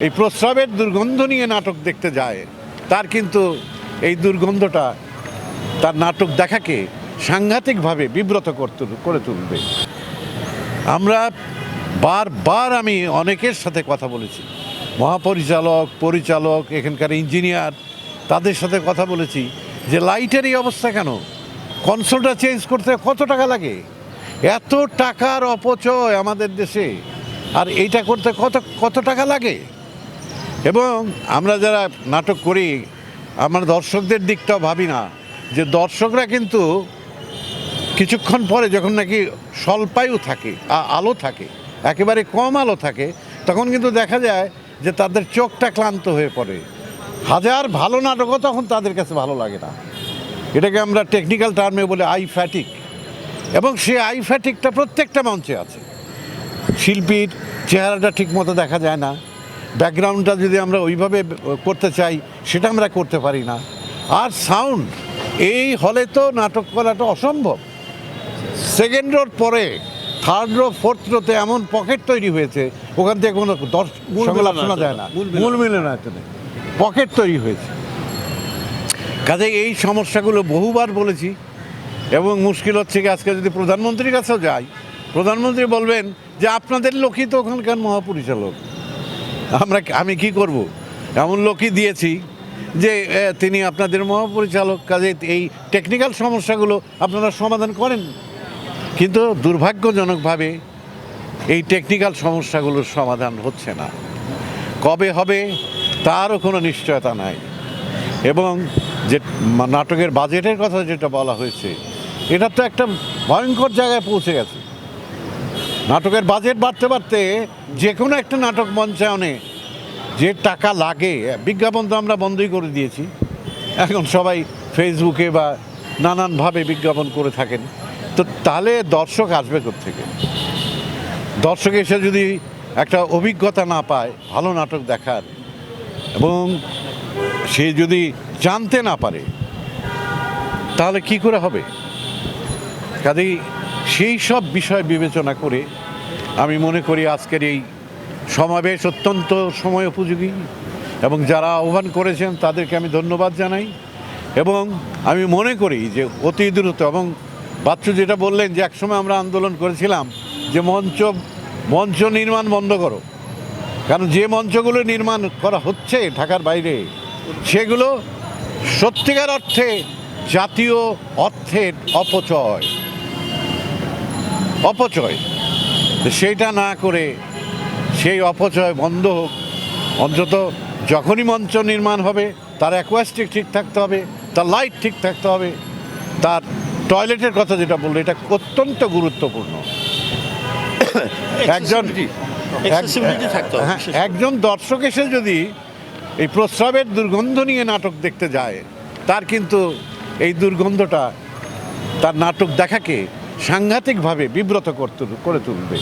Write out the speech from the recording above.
এই প্রস্রাবের দুর্গন্ধ নিয়ে নাটক দেখতে যায়। তার কিন্তু এই দুর্গন্ধটা তার নাটক দেখাকে সাংঘাতিকভাবে বিব্রত করতে, করে তুলবে। আমরা বারবার আমি অনেকের সাথে কথা বলেছি। মহাপরিচালক, পরিচালক, এখানকার ইঞ্জিনিয়ার, তাদের সাথে কথা বলেছি যে লাইটের এই অবস্থা কেন? কনসোলটা চেঞ্জ করতে কত টাকা লাগে? এত টাকার অপচয় আমাদের দেশে। আর এইটা করতে কত কত টাকা লাগে? এবং আমরা যারা নাটক করি, আমার দর্শকদের দিকটাও ভাবি না যে দর্শকরা কিন্তু কিছুক্ষণ পরে যখন নাকি স্বল্পায়ু থাকে আলো থাকে, একেবারে কম আলো থাকে, তখন কিন্তু দেখা যায় যে তাদের চোখটা ক্লান্ত হয়ে পড়ে। হাজার ভালো নাটকও তখন তাদের কাছে ভালো লাগে না। এটাকে আমরা টেকনিক্যাল টার্মে বলে আই ফ্যাটিক এবং সে আই ফ্যাটিকটা প্রত্যেকটা মঞ্চে আছে। শিল্পীর চেহারাটা ঠিকমতো দেখা যায় না। ব্যাকগ্রাউন্ডটা যদি আমরা ওইভাবে করতে চাই সেটা আমরা করতে পারি না। আর সাউন্ড এই হলে তো নাটক করাটা অসম্ভব। সেকেন্ড রোড পরে থার্ড রো ফোর্থ রোতে এমন পকেট তৈরি হয়েছে ওখান থেকে কোনো দশ মূল সংলাপ মিলনায়তন শোনা যায় না। মূল মূল মিলনায়তনে পকেট তৈরি হয়েছে। কাজে এই সমস্যাগুলো বহুবার বলেছি এবং মুশকিল হচ্ছে কি আজকে যদি প্রধানমন্ত্রীর কাছেও যাই প্রধানমন্ত্রী বলবেন যে আপনাদের লোকই তো ওখানকার মহাপরিচালক। আমরা আমি কি করব? এমন লোকই দিয়েছি যে তিনি আপনাদের মহাপরিচালক, কাজে এই টেকনিক্যাল সমস্যাগুলো আপনারা সমাধান করেন। কিন্তু দুর্ভাগ্যজনকভাবে এই টেকনিক্যাল সমস্যাগুলোর সমাধান হচ্ছে না। কবে হবে তারও কোনো নিশ্চয়তা নাই। এবং যে নাটকের বাজেটের কথা যেটা বলা হয়েছে, এটা তো একটা ভয়ঙ্কর জায়গায় পৌঁছে গেছে। নাটকের বাজেট বাড়তে বাড়তে যে কোনো একটা নাটক মঞ্চায়নে যে টাকা লাগে, বিজ্ঞাপন তো আমরা বন্ধই করে দিয়েছি। এখন সবাই ফেসবুকে বা নানানভাবে বিজ্ঞাপন করে থাকেন। তো তাহলে দর্শক আসবে থেকে দর্শক এসে যদি একটা অভিজ্ঞতা না পায়, ভালো নাটক দেখার, এবং সে যদি জানতে না পারে, তাহলে কি করে হবে? কাজেই সেই সব বিষয় বিবেচনা করে আমি মনে করি আজকের এই সমাবেশ অত্যন্ত সময় উপযোগী এবং যারা আহ্বান করেছেন তাদেরকে আমি ধন্যবাদ জানাই এবং আমি মনে করি যে অতি দ্রুত এবং বাচ্চু যেটা বললেন যে একসময় আমরা আন্দোলন করেছিলাম যে মঞ্চ মঞ্চ নির্মাণ বন্ধ করো। কারণ যে মঞ্চগুলো নির্মাণ করা হচ্ছে ঢাকার বাইরে, সেগুলো সত্যিকার অর্থে জাতীয় অর্থের অপচয়। অপচয়। সেইটা না করে সেই অপচয় বন্ধ হোক। অন্তত যখনই মঞ্চ নির্মাণ হবে তার অ্যাকোয়াস্টিক ঠিক থাকতে হবে তার লাইট ঠিক থাকতে হবে তার টয়লেটের কথা যেটা বলল এটা অত্যন্ত গুরুত্বপূর্ণ। একজন হ্যাঁ, একজন দর্শক এসে যদি এই প্রস্রাবের দুর্গন্ধ নিয়ে নাটক দেখতে যায় তার কিন্তু এই দুর্গন্ধটা তার নাটক দেখাকে সাংঘাতিকভাবে বিব্রত করতে করে তুলবে।